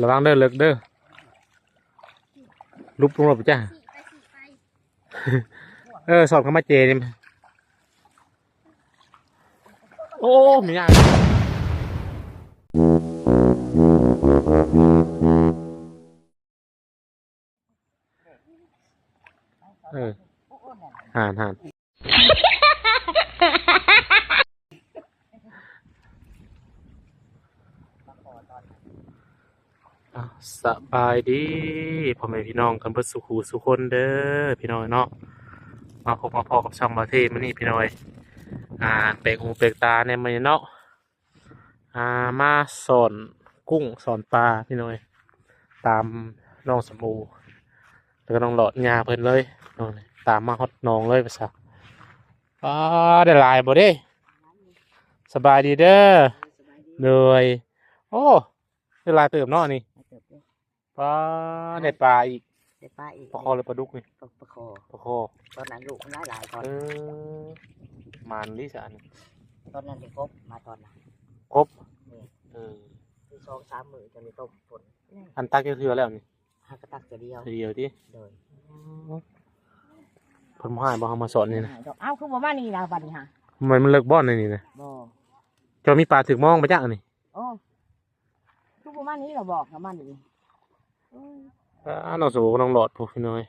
ระวังเด้อเลิกเด้อลุบลงรถไปจ้าเออสอบเข้ามาเจนี่โอ้มีอย่างเออห่านห่าน อะสบายดีพ่อแม่พี่น้องกันเบิดสุขูสุคนเด้อพี่น้อยเนาะมาพบมาพอกับช่องบาเทมันนี่พี่น้อยอ่าเปกหูเปกตาในมันเนาะอ่ามาสอนกุ้งสอนปลาพี่น้อยตามน้องสมูแล้วก็น้องหลอดงาเพิ่นเลยน้องตามมาฮอดน้องเลยภาษาอ่าได้หลายบ่เด้สบายดีเด้อเลยโอ้ได้หลายเติมเนาะนี่ ปลาได้ปลาอีกเดี๋ยวป้าอีกปลาคอหรือปลาดุกนี่ปลาประคอปลาคอตอนนั้นลูกมันหลายหลายๆตอนเออมันดิสอันตอนนั้นเด็กกบมาตอนนั้นครบเออคือสองสามมือจะมีต้มฝนอันตักเทือแล้วนี่หักกระตักจะเดียวเดียวที่โดยเพิ่นบ่ให้บ่เอามาสอนนี่นะอ้าวคือบ่มานี่นะบัดนี้ฮะทำไมมันเลิกบ่อนในนี่นะบ่เจ้ามีปลาถึกมองไปจ้ะอันนี่โอ้คือบ่มานี่เราบอกนะมานี่ อ่าน้องสูน้องหลอดพวกพี่น้อย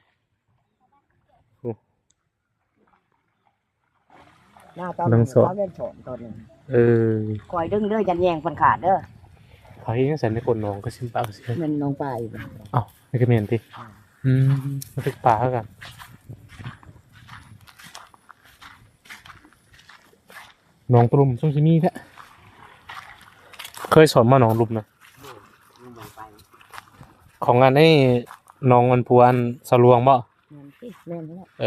หน้าตอนนั้นเขาเล่นโฉนตอนนึงเออคอยดึงเด้อยันแยงคนขาดเด้อไผยังใส่ในคนน้องก็สิมปลาสิมันน้องปลาอีกอ้าวนี่ก็แม่นติอืมมันเป็นปลาคือกันน้องตรุมช่วงชิมีแท้เคยสอนมาน้องลุมนะมันลงไป ของงานนี้น้องอันพวนสะลวงบ่มันสิเล่นแล้วเอ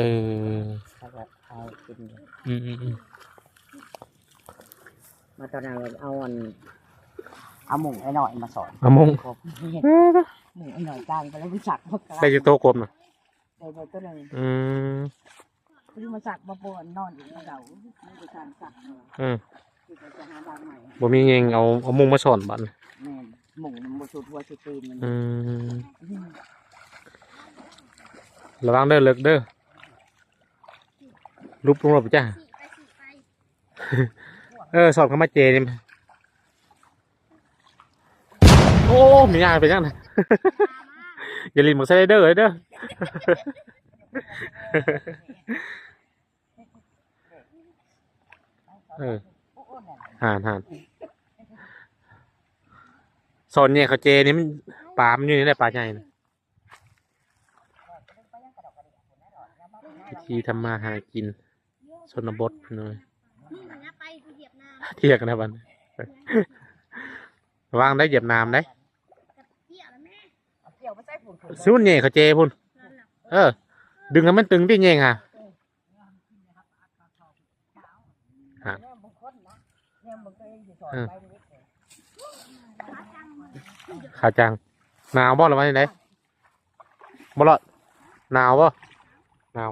อแล้วก็เอากินอืมอืมอืมมาตอนนั้นเอาอันเอาหมูไอ้หน่อยมาสอนอามงครบหมูไอ้หน่อยกลางไปแล้ววิสักพวกกลางได้จากโตะกลมนะได้ไปตัวหนึ่งอืมคือมาสักมาปวนนอนอยู่มาเก่าไม่ได้การสักเอออืมคือจะหาบ้านใหม่บ่มีเงงเอาเอามุงมาสอนบัดแม่น หมูมันบ่ชุดหัวชุดตีนมันอืมระวังเด้อเลิกเด้อลุบลงรถไปจ้าเออสอบเข้ามาเจนี่มันโอ้มีอย่างไปจังนะอย่าลินหมกไซเดอร์เลยเด้อเออห่านห่าน โซนเนี่ยเขาเจนี่มันปลามันอยู่ในี่แหละปลาใหญ่นะวิธีทำมาหากินชนบทหน่อยเทียกนะบันวางได้เหยียบน้ำได้ำกับเหี้ยแล้วแม่เอาเกี่ยวไปใส่ฝุ่นเย่เขาเจพุ่นเออ ดึงให้มันตึงที่เย่งค่ะแม่บุคคลนะ แม่บุคคลเองสิสอนไปนิดเดียวขาจังหนาวบ่หรือว่าไงบ่หรอดหนาวบ่หนาว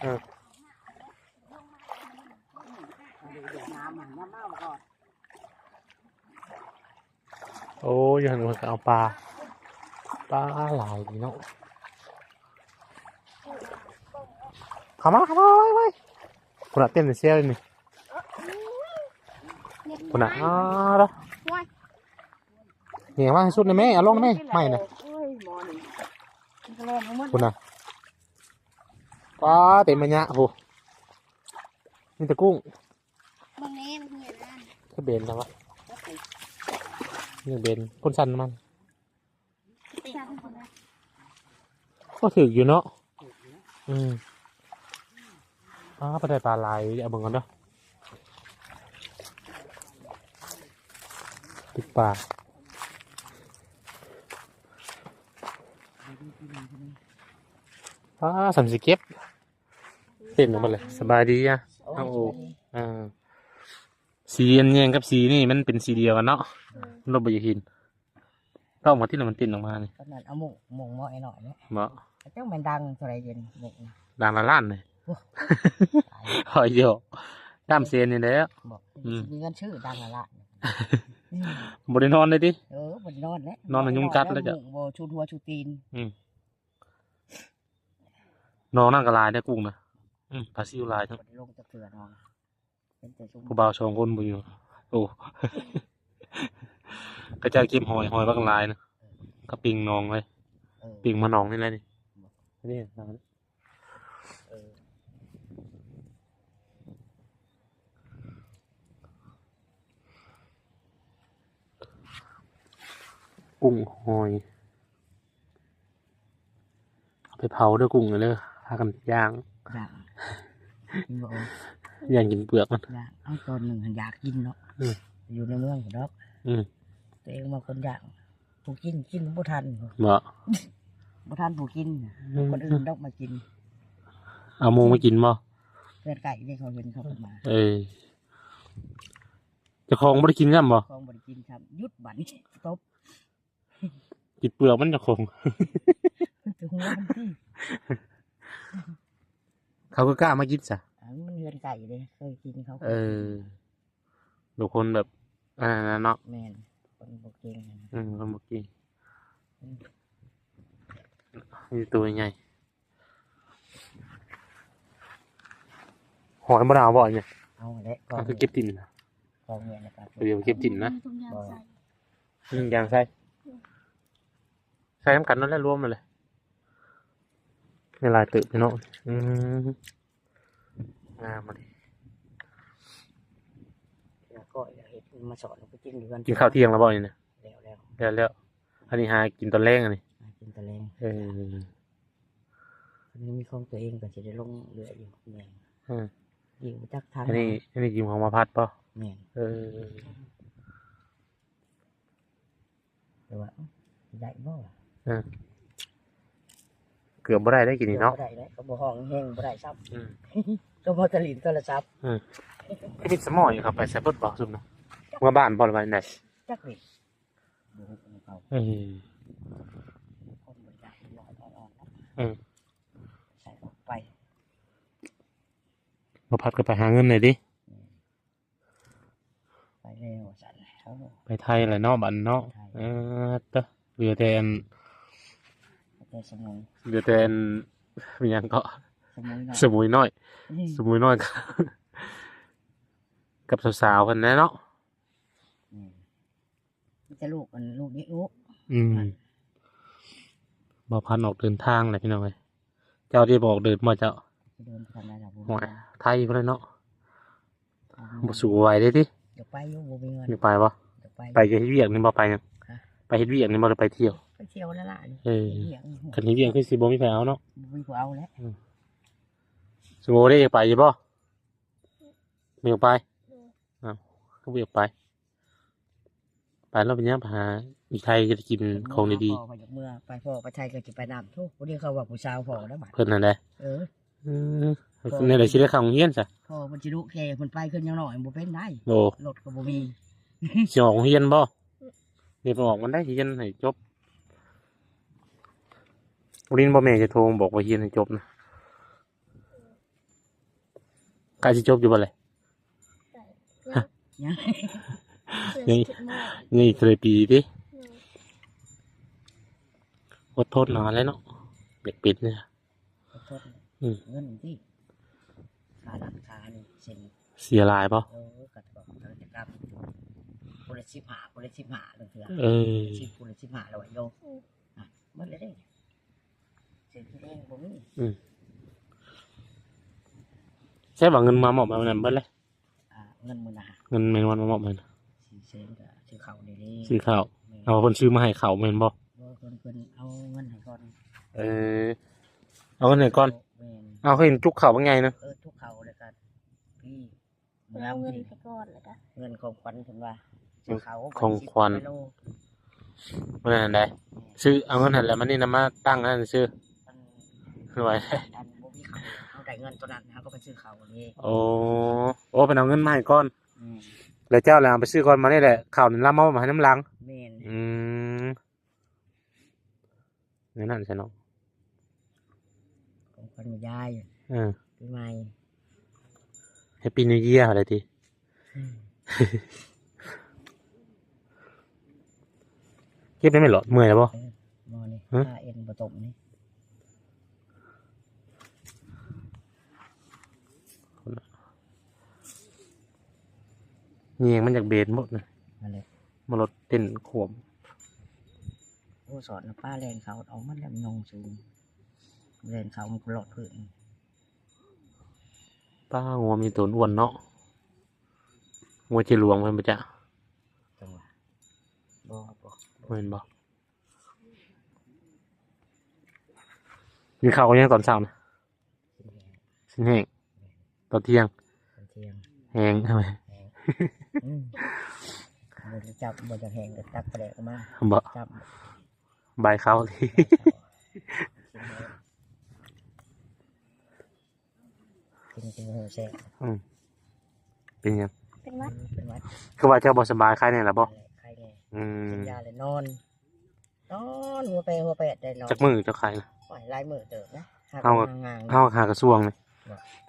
เออเดี๋ยวน้ำมันน้ำเมาก่อนโอ้ยยังมันเอาปลาปลาหลายดีเนาะเข้ามาเข้ามาไว้ไว้คุณอะเต้นเสียเลยนี่คุณอะอ้าวแล้ว เหนียวมากที่สุดเลยแม่เอาลงนะแม่ไม่นะโอ้ยหมอนี่มันก็เล่นทั้งหมดคุณอะปลาเต็มมันยะโหนี่แต่กุ้งบางแม่มันเหี้ยนะก็เบนแล้ววะนี่เบนคนสันมันติดคนนะก็ถืออยู่เนาะอืมอ้าปลาได้ปลาลายเอาเบิ่งกันเด้อติดปลา อ้าสามสิเก็บเต็มหมดเลยสบายดีอะเอาโอ้อ่าสีอันแยงกับสีนี่มันเป็นสีเดียวกันเนาะมันลบไปอยาหินก็ออกมาที่ไหนมันติดออกมานี่ตอนนั้นเอาหมูหมูหม้อไอ้หน่อยเนี่ยบ่เจ้ามันดังเท่าไรเย็นหมูนะดังละล้านเลยหอยเดียวตามเซียนนี่แหล้วบอกอืมมีเงินชื่อดังละละบ่ได้นอนเลยดิเออบ่นอนแล้วนอนแล้วยุงกัดแล้วจ้ะบ่ชูหัวชูตีน นอนนั่งกระลายได้กุ้งนะอืมปลาซิวลายทั้งบ่ได้ลงจะเถื่อนอนเป็นแต่ชุมผู้บ่าวสองคนบ่อยู่ โอ้ กระจายเก็บหอยหอยบักลายนะก็ปิงนองเลยเออปิงมาหนองนี่แหละนี่นี่ทางนั้นเออกุ้งหอยเอาไปเผาด้วยกุ้งเลยเด้อพากันย่างอยากกินบ่ย่างกินเปลือกมัน อยากเอาตอนหนึ่งหันอยากกินเนาะอืม อยู่ในเมืองพุ่นดอกอืมตัวเองมาคนอยากผู้กินกินบ่ทันบ่บ่ทันผู้กินคนอื่นดอกมากินเอาหมูมากินบ่เพื่อนไก่ที่เขาเห็นเขาเป็นมาเออเจะคองบ่ได้กินกันบ่ของบริกินครับหยุดบันตบกินเปลือกมันเจะคงถึงหัวมันที่ เขาก็กล้ามากินซะอ่ามันเฮือนไก่เลยเคยกินเขาเออดูคนแบบอ่านั่นเนาะแมนคนบกเก่งนั่นอืมคนบ่กินนี่ตัวใหญ่หอยบ่ได้เอาบ่เนี่ยเอาและกอก็งคือเก็บติ่นนะกองเงินนะครับเดี๋ยวเก็บติ่นนะ ทุกอย่างใส่ หนึ่งอย่างใส่ใส่น้ำกันนั่นแหละรวมมาเลย ในลายตึกพี่น้องอืมงามมาดิแล้วก็อยากเห็นมาสอนก็กินอยู่กันกินข้าวเที่ยงแล้วบ่อยเนี่ยแล้วแล้วแล้วแล้วอันนี้หากินตอนแรกอันนี้มากินตะเลงเอออันนี้มีของตัวเองก็จะได้ลงเรืออยู่แมนอืมยิงจักทางอันนี้อันนี้กินของมาพัดป่ะแมนเออแต่ว่าเอ้าได้บ่ เกือบบ่ได้ได้กินนี่เนาะบ่ได้เลยก็บ่ห้องแห้งบ่ได้ซับอืมก็บ่ตะลินโทรศัพท์พี่มิดสมออยู่ครับไปใส่เบิดบอกซุ่มนะเมื่อบ้านบ่หรือไปไหนจักนี่บ่ฮู้ของเขาเออคนบริจาคหลอดอ่อนๆนะอืม ใส่ออกไปมาพัดก็ไปหาเงินหน่อยดิ ไปเร็วสันเขาไปไทยอะไรเนาะบันเนาะเออเตอะเหลือแต่อัน แต่สมุนเหลือแต่อันมีหยังก็สมุนหน่อยสมุยน้อยนี่สมุยน้อยกับสาวๆกันแน่เนาะนี่มันจะลูกมันลูกนี้ลูกอืมบอพันออกเดินทางเลยพี่น้องเอ้ยเจ้าที่บอกเดินมาเจ้าจะเดินทางไหนล่ะบุหวยไทยก็เลยเนาะบุบ่สู้ไหวได้ดิเดี๋ยวไปอยุ่บุมีเงินไม่ไปบ่เดี๋ยวไป ไปจะเฮ็ดเวียกนี่บ่ไปยังฮะ ไปเฮ็ดเวียกนี่บ่ได้ไปเที่ยวไป เที่ยวแล้วล่ะนี่เออเหี้ยนี่คันเฮ็ดเวียกคือสิบ่มีไผเอาเนาะบุมีผู้เอาแล้วสมมุติได้อยากไปอยู่บ่ไม่อยากไปอ้าวก็บ่อยากไป ไปแล้วเป็นยังไปหาอีไทยจะได้กินของดีพ่อไปจากเมื่อไปพ่อไปไทยก็จะไปนำทุกวันนี้เขาว่าผู้สาวพ่อแล้วบัดๆเพิ่นนั่นแหละเอออือนี่แหละสิได้เข้าโรงเรียนซะพ่อมันจะลุแค่มันไปขึ้นยังหน่อยบ่เป็นได้โอ้ รถก็บ่มีสิออกโรงเรียนบ่เรียนบ่ออกมันได้เรียนให้จบโรงเรียนบ่แม่จะโทรบอกว่าเรียนให้จบนะใกล้สิจบอยู่บ่เลยยังเสื้อชุดโม่นี่อีกเลยปีดิหนูอดทนนานแล้วเนาะเด็กปิดเนี่ยขอโทษอืมเงินที่ค่าหลังคานี่เซ็นเสียหลายป่ะเออกัดบอกกิจกรรมคนละสิบห้าคนละสิบห้าเลยเถื่อเออสิบคนละสิบห้าแล้วโยอะหมันเลยเด้ เซ็นที่เองผมนี่ใช่ว่าเงินมาหมอบมานั่นเบิดเลยอ่าเงินมือนะเงินแมนวันมาหมอบมันสี่เซนกับซื้อเขาเดี๋ยวนี้ซื้อข้าวแม่เอาเพิ่นซื้อมาให้เขาแม่นบ่เพิ่นเพิ่นเอาเงินให้ก่อนเออเอาเงินไหนก่อนแม่นเอาเขาเห็นจุกเขาเป็นไงนะเออทุกเขาเลยกันพี่เพิ่นเอาเงินไปก่อนเลยจ้ะเงินของขวัญเพิ่นว่าซื้อเขาของขวัญไปโลมันนั่นได้ซื้อเอาเงินหันแล้วมันนี่นำมาตั้งนั่นซื้อ มันรวยอันบ่มีเขาเอาแต่เงินตัวนั้นเขาก็ไปซื้อเขานี่โอ้โอ้เป็นเอาเงินมาให้ก่อนอืมแล้วเจ้าแล้วเอาไปซื้อก่อนมานี่แหละข้าวนี่รับมามาให้น้ำหลัง แม่นอืมนี่นั่นใช่เนาะของขวัญยายเออปีใหม่แฮปปี้นิวเยียร์อะไรทีเก็บได้ไหมหรอเมื่อยแล้วบ่มอนี่ฮะห้าเอ็นบะตมนี่ เงียงมันจากเบนหมดนะนั่นแหละมารถเต้นขวบโอ้สอนนะป้าแลนเขาเอามันแล้วนองสูงแลนเขามันก็หลอดพื้นป้างัวมีตัวอ้วนเนาะงัวจะหลวงมันปะจ๊ะจังหวะบ่บ่เห็นบ่กินข้าวกันยังตอนเช้านะสินแห้งตอนเที่ยงตอนเที่ยงแห้งทำไมอืม บ่จะจับบ่จะแหงก็ตักไปแดกออกมาบ่จับใบายเขาที่กินกินหัวแซ่บเป็นยังเป็นวัดเป็นวัดคือว่าเจ้าบ่สบายใครเนี่ยล่ะบ่ใครแน่อืมกินยาเลยนอน นอนหัวไปหัวไปได้นอนจักมือเจ้าไข่นะ ปล่อยลายมือเติบนะหากเอา งางๆ เฮาหากระทรวงเลย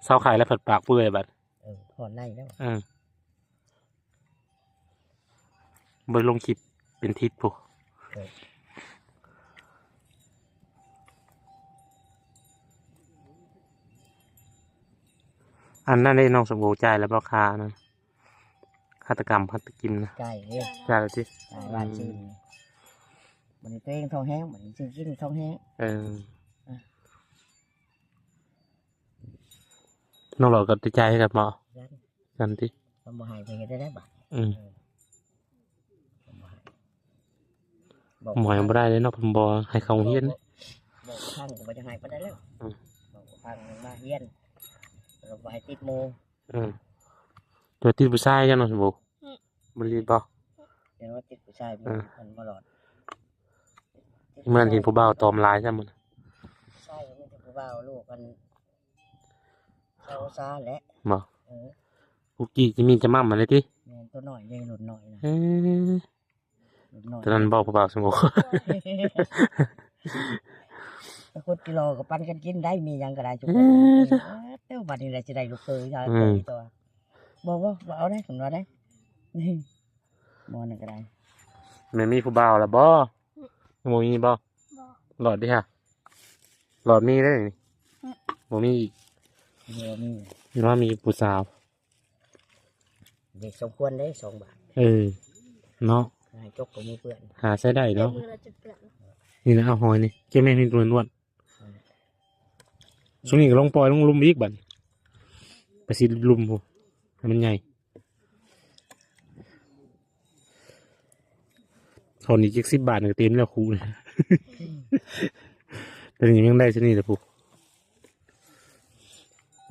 เศร้าไข่แล้วผัดปากเปื่อยบัดเออถอนในแล้ว เออ บ่ลงคลิปเป็นทิศพุอันนั้นได้น้องสมบูรณ์ใจายแล้วบ่คานะฆาตกรรมฆาตกินนะไก่เนี่ยจ่ายแล้วสิไก่บ้านซีนมันนี้ตัวเองท้องแห้งมันจริงจริงท้องแห้งเออน้องหลอดก็ติดใจให้กับหมอยันกันที่มันบ่ใหายไปได้ได้บ่อืม มันบ่ใหายบอก หมอยังไม่ได้เลยเนาะผมบอกให้เขาเฮียนบอกข้างก็บ่จะใหายไปได้แล้วอืมบอกข้างมันมาเฮียนเราบ่ให้ติดโมอืมตัวตีผู้ชายยังน้องสมบูรณ์บริบอเดี๋ยวว่าติดผู้ชายมันอืมมันมาหลอดเมื่อนั้นเห็นผู้บ่าวตอมลายใช่ไหมนใช่มันจะผู้บ่าวลูกกันเศร้าซาแหละบอกเออกุกกี้จะมีจะมั่มมาเลยที่แม่นตัวหน่อยเลยหลุดหน่อยนะเอ๊ะ หลุดหน่อยตอนนั้นบอกผู้บ่าวสมบูรณ์ถ้าคนกิโลก็ปันกันกินได้มีหยังก็ได้จุกเอ๊ะเต้าบัดนี้แหละจะได้ลูกเคยใช่อืมตัวบอกว่าบ่เอาได้ของเราได้นี่มอนั่นก็ได้ไม่มีผู้บ่าวแล้วบ่โมมีบ่บอกหลอดดิฮะหลอดมีได้นี่โมมีอีกเดี๋ยวมีหรือว่ามีผู้สาว เด็กสมควรได้สองบาท เออ เนาะ ให้จกกับมือเปื่อนหาใช้ได้เดี๋ยวเนาะมือเราจะเปลือกนี่นะเอาหอยนี่เจ้าแม่นี่ตัวนวดช่วงนี้ก็ลงปล่อยลงลุมอีกบัดไปสิลุมพูให้มันใหญ่ทอนอีกเจ็ดสิบบาทหนึ่งเต็มแล้วครูเลยแต่นี่ยังได้ชนิดเลยพู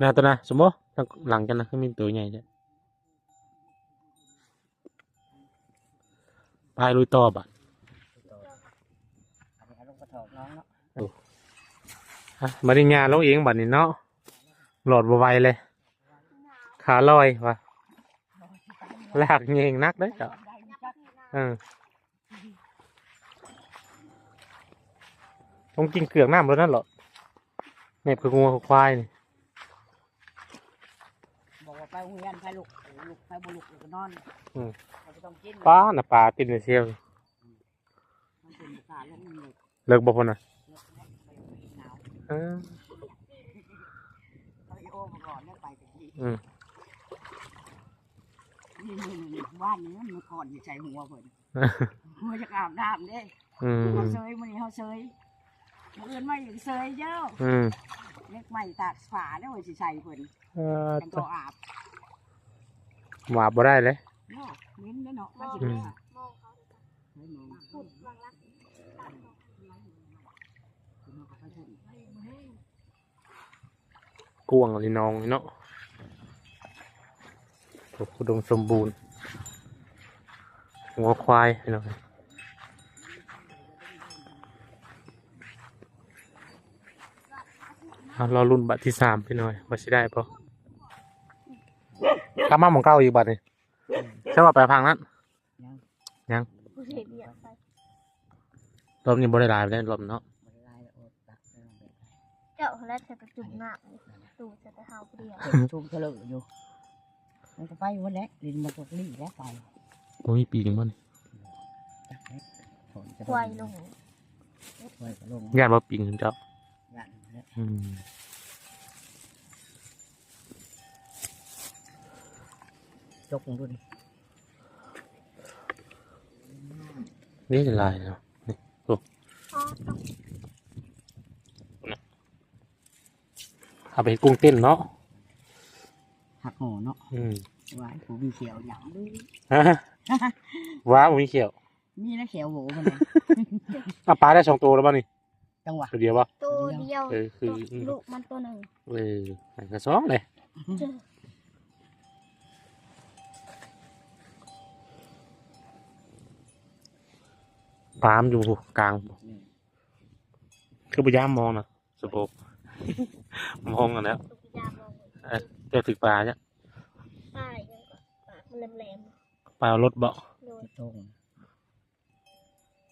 นาตัวนะสมมติทางหลังกันนะก็มีตัวใหญ่เนี่ย ไปลุยต่อบัดต่ออันนี้เอาลงกระถอกน้องเนาะอะมาได้งานล้วเองบัดนี้เนาะโหลดบวไหวเลย ขาลอยวะลากเงงนักเลยจ้ะเออต้องกินเกลือกน้ำแล้วนั่นเหรอเนี่ยคืองัวคือควายนี่บอกว่าไปโรงเรียนไปลูก ลูกไปบุลุกก็นอนเราจะต้องกินป้าน่ะปลาติดในเชียวมันเป็นภาษาลงมือเลิกบ่พนน่ะเลิกแล้วไปหนาวเออเขาอีโอ้มาก่อนแล้วไปแต่ที่อืมนี่นี่นี่บ้านนี้มันก่อนอยู่ใจหัวเพิ่นหัวจะอาบน้ำเด้อืมเขาเซยมันนี่เขาเซยมันเอื่นมาอย่างเซยเจ้าอืมเล็กใหม่ตากฝาแล้วว่าสิใส่เพิ่นเออจังก็อาบ หวาบบ่ได้เลยเนาะมิ้นเนาะมันสิอืเป็นมอะมองเขาไม่มองพูดวางรักตัดออกกวางลีนองนี่เนาะโอ้อุดมสมบูรณ์ หัวควายพี่น้องเอารอรุ่นบัตรที่สามพี่น้อยว่าสิได้ปะ กลับมาหมองเก้าอีกบัตรนี่ใช่ว่าไปพังนั้นผู้เสียเบียดไปรอบนี้บริลายไปได้รอบเนาะบ่ได้ลายแล้วโอ้ตักแล้วแบบเจ้าแล้วจะไปจุ่มหน้าตูจะไปเฮาเปรี้ยวเห็นชุ่มทะเลอยู่มันก็ไปวันแล้วลินมันก็รีแล้วไปโอ้ยปีหนึ่งบ่นี่ตักแล้วถอนกระควายลงควายก็ลงญาติว่าปิงเจ้ายันแล้วอืม จกลงดูดินี่จะลายเนาะนี่อ๋อต้องเอาไปเฮ็ดกุ้งเต้นเนาะหักหัวเนาะอืมไว้ผมมีเขียวหยางด้วยฮะว้าวมีเขียว มีนะเขียวโหมันนะอะปลาได้สองตัวแล้วป่ะนี่จังหวะตัวเดียวป่ะตัวเดียวเออคือลูกมันตัวหนึ่งเอออันก็สองเลย ปลามนอยู่กลาง คือพยายามมองนะสะโพกมองกันแล้วตัวพยายามลงเจะถึกปลาเนี่ยใช่ยังก็ปากมันแหลมปลารถเบาะๆโดยตรง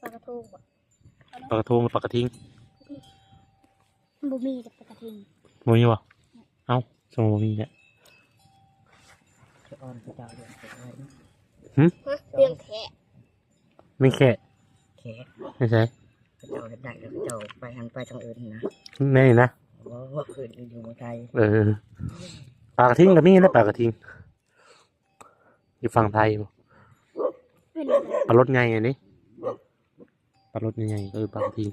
ปลากระทูกบ่ปลากระทงหรือปลากระทิงบุมีกับปลากระทิงมมีวะเอ้าสมมมีเนี่ยจะอ่อนจะเจ้าเดือดจะอะไรนะฮะเลี้ยงแขะ ไม่แค่แขกไม่ใช่จะเจ้าเห็ดได้แล้วจะเจ้าไปหันไปทางอื่นนะแน่นะว่าว่าอื่นอยู่เมืองไทยเออปลากระทิงก็มีนะปลากระทิงอยู่ฝั่งไทยบ่เป็นอะไรปลารถไงอันนี้ปลารถไงเออปลากระทิง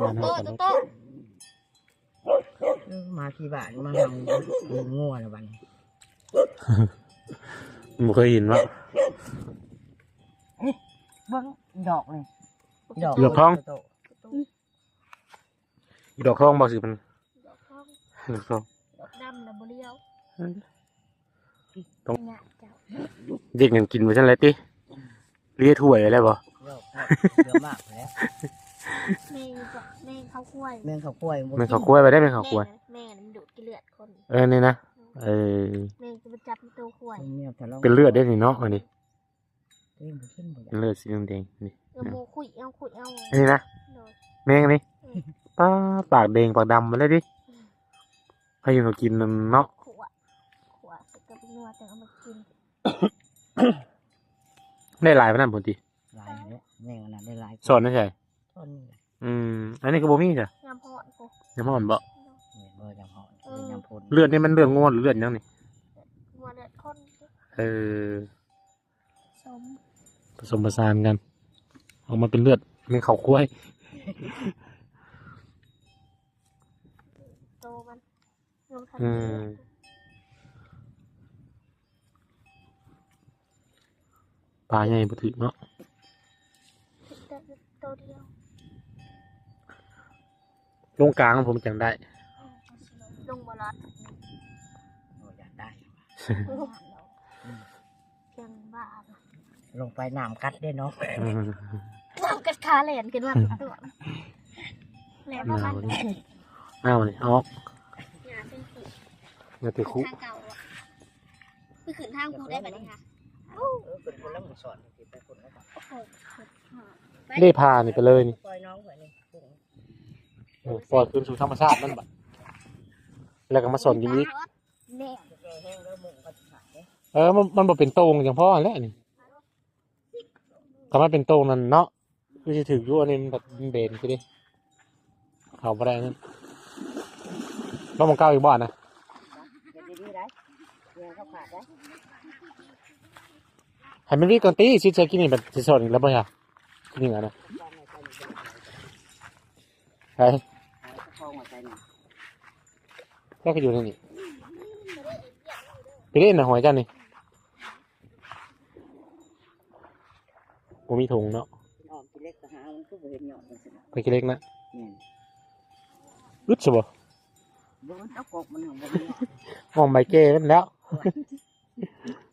มาหน้าโต๊ะปลารถโต๊ะเออมาที่บ้านมาเฮาเลี้ยงงัวแล้วบัดนผมเคยเห็นว่า เบิ้งดอกเลยดอกทองดอกทองบ่สิมันดอกทองดอกทองดอกดำนะบุเรียวตรงเนี่ยเจ้าเด็กยังกินไปชั้นไรติเลียถ้วยอะไรบ่ดอกเยอะมากแล้วแม่บอกแม่เขาคุ้ยแม่งเขาวกล้วยบ่แม่งเขาวกล้วยไปได้แม่งเขาวกล้วยแม่น่ะมันดูดกินเลือดคน เออนี่นะเออแม่จะมาจับตัวคุ้ยเนี่ยทะเลาะเป็นเลือดได้นี่เนาะอันนี้ เอ้ยบ่ขึ้นบ่เป็นเลือดสีแดงๆนี่เออโมคุยเอาคุยเอาอันนี้นะโดย แมงนี่ป้าปากแดงปากดำมาเลยดิใครอยู่เขากินนั่นเนาะขวดขวดจะเป็นนัวแต่เอามากินได้หลายปานนั้นพุ่นติหลายแล้วแม่งอันนั้นได้หลายสอนได้ใช่ต้นนี่แหละอืมอันนี้ก็บ่มีจ้ะยำพอดกูยังบ่อ่อนบ่แม่งบ่ยำหอมเป็นยำพลเลือดนี่มันเลือดงวหรือเลือดหยังนี่ นัวเลือดคนเออสม ผสมผสานกัน ออกมาเป็นเลือดแม่งเขาวกล้วยโตมันลงทันอืทีมปลาใหญ่บ่ถึกเนาะแต่โตเดียวลงกลางผมจำได้ ลงบอลอดโอ้อยากได้ เพียงบ้า ลงไปน้ำกัดได้เนาะอืมน้ำกัดขาแหลนขึ้นมาเป็นตัวแหลนหประนามาณวนี่เอานี่เอาออกหยาเป็นสีอย่าติคุทางเก่าอะคือขืนทางกูได้แบบนี้ค่ะเออเป็นคนละหมู่สอนสิไปคนละก่อนโอ้โหได้พานี่ไปเลยนี่ปล่อยน้องไว้นี่กุ้งเออปล่อยคืนสู่ธรรมชาติมันบะแล้วก็มาสอนกินอีกแม่แกแห้งแล้วมุงก็ขายเด้เออมันมันบ่เป็นโตรงอย่างพ่อแหล้วนี่ ก็มันเป็นโตรงนั่นเนาะคือสิถือยู่อันนี้มันแบบเบนคือดิเขาบ่ได้นั่นบ้านมองเก้าอีกบ้านนะเดี๋ยได้เดี๋ยวเขาขาดได้ให้มันรีบก่อนตีชิดเจอกินนี่แบบสิสอนแล้วบ่ฮะกินนี่อะนะบ้านไหนใส่นี่ใช่เอาตะโพงมาใส่นี่แค่ก็อยู่ในนี่ไปเล่นนะหอยจ้านี่ บ่มีถุงเนาะออกกินเล็กก็หามันก็บ่เห็นหยอดมันสินะไปกินเล็กนะแม่นอึดซะบ่บ่มันเอากบมันของบ่มีหยอดมองใบเก้มันแล้ว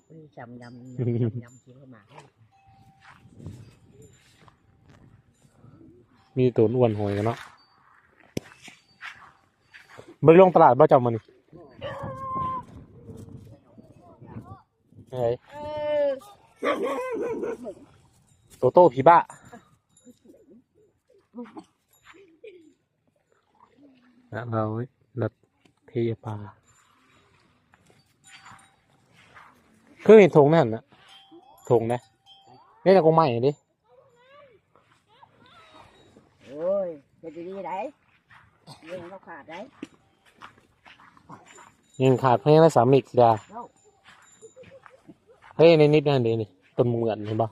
มันจำยำยำยำกินเข้ามามีตัวอ้วนหอยกันเนาะเบิ่งลงตลาดบ่เจ้ามันนี่เฮ้ยเออ โต้ผีบ้า เราเราเทียปลาเพิ่เห็นธงนั่นนะธงนะนี่จะก็ใหม่ดิโอ้ยจะดีได้เงินเราขาดได้เงินขาดเพื่อนและสามีสิดาเฮ้ยในนิดนั่นดี๋ยวนี่ต้นเหมือนเห็นปะ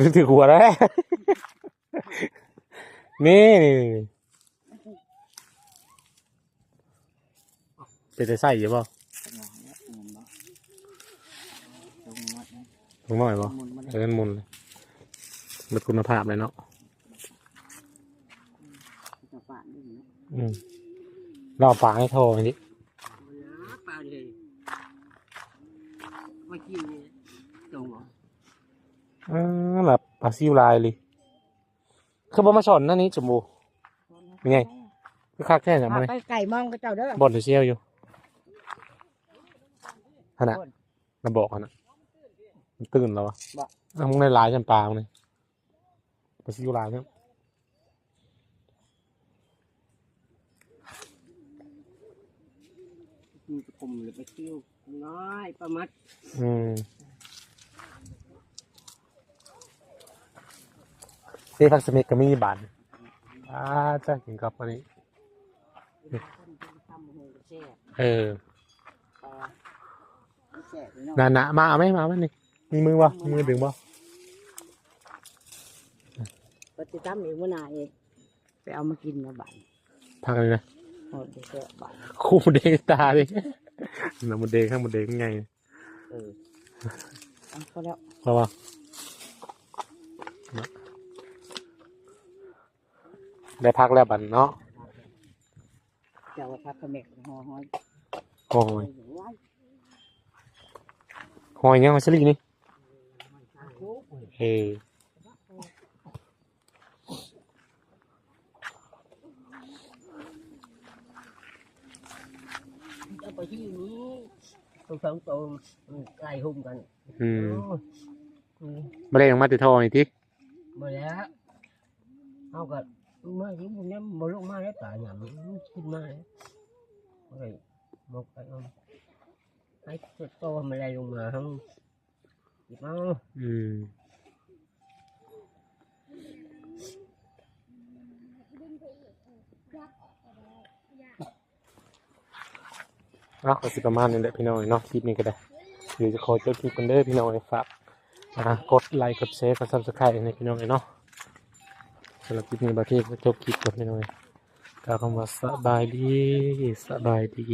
ถือถือหัวแล้วนี่นี่นี่เป็นจะใส่อยู่ป่ะเงินบ่หมดนะถึงหน่อยป่ะมุนมาเออมุนเลยมันคุณภาพเลยเนาะอืมราฝากให้โทรอันนี้ปลาเลยมากินเหรอ อ่าแบบปลาซิวลายเลยคือบ่มาสอนนั่นนี้จมูก เป็นไง คือคักแค่ไหนมาเลยไปไก่มองก็เจ้าเด้อบ่อนเชียวอยู่ขนาดระบอกกันนะมันตื่นแล้ววะเอามึงในลายจำปามึงเลยปลาซิวลายเนี่ยกินกระผมหรือไปเที่ยวน้อยประมัด อืม ซ่พักสมิกก็มีบานอ่าจ้ากินกับอันนี้ทำมือแช่เออแช่เนาะนานะมาเอาไหมมาเอาไหมนี่ มีมือวะมีมือดึงบ่ปฏิตั้มเองว่านายไปเอามากินนะบ้านพักเลยนะโอ้เด็กแก่บ้านคู่หมดเดงตาดิน้ำหมดเดงข้างหมดเดงไงเออเอาพอแล้วเพราะว่า ได้พักแล้วบันเนาะเจ้าว่าพักกระเมกหอหอยโอ้ยหอยยังหอยสลีนี่เออเอาไปที่นี้ตัวสองตัวไล่หุ่มกัน อืมโอ้ยมาเล่นมาติดทอยทีมาแล้วเอากับ มาที่พวกนี้มาลงมาแล้วตายอย่างนี้ขึ้นมาแล้วอะไรมกไปเอาไอ้ตัวโตมันอะไรลงมาทั้งหยิบเอาอืมเนาะก็สิประมาณนี้แหละพี่น้องเนาะคลิปนี้ก็ได้เดี๋ยวจะขอจบคลิปกันเด้อพี่น้องฝากอ่ากดไลค์กดแชร์กดซับสไครต์ในพี่น้องเนาะสำหรับคลิปนี้บาเที่ก็จบคลิปก่อนพี่น้องก็คำว่าสบายดีสบายดี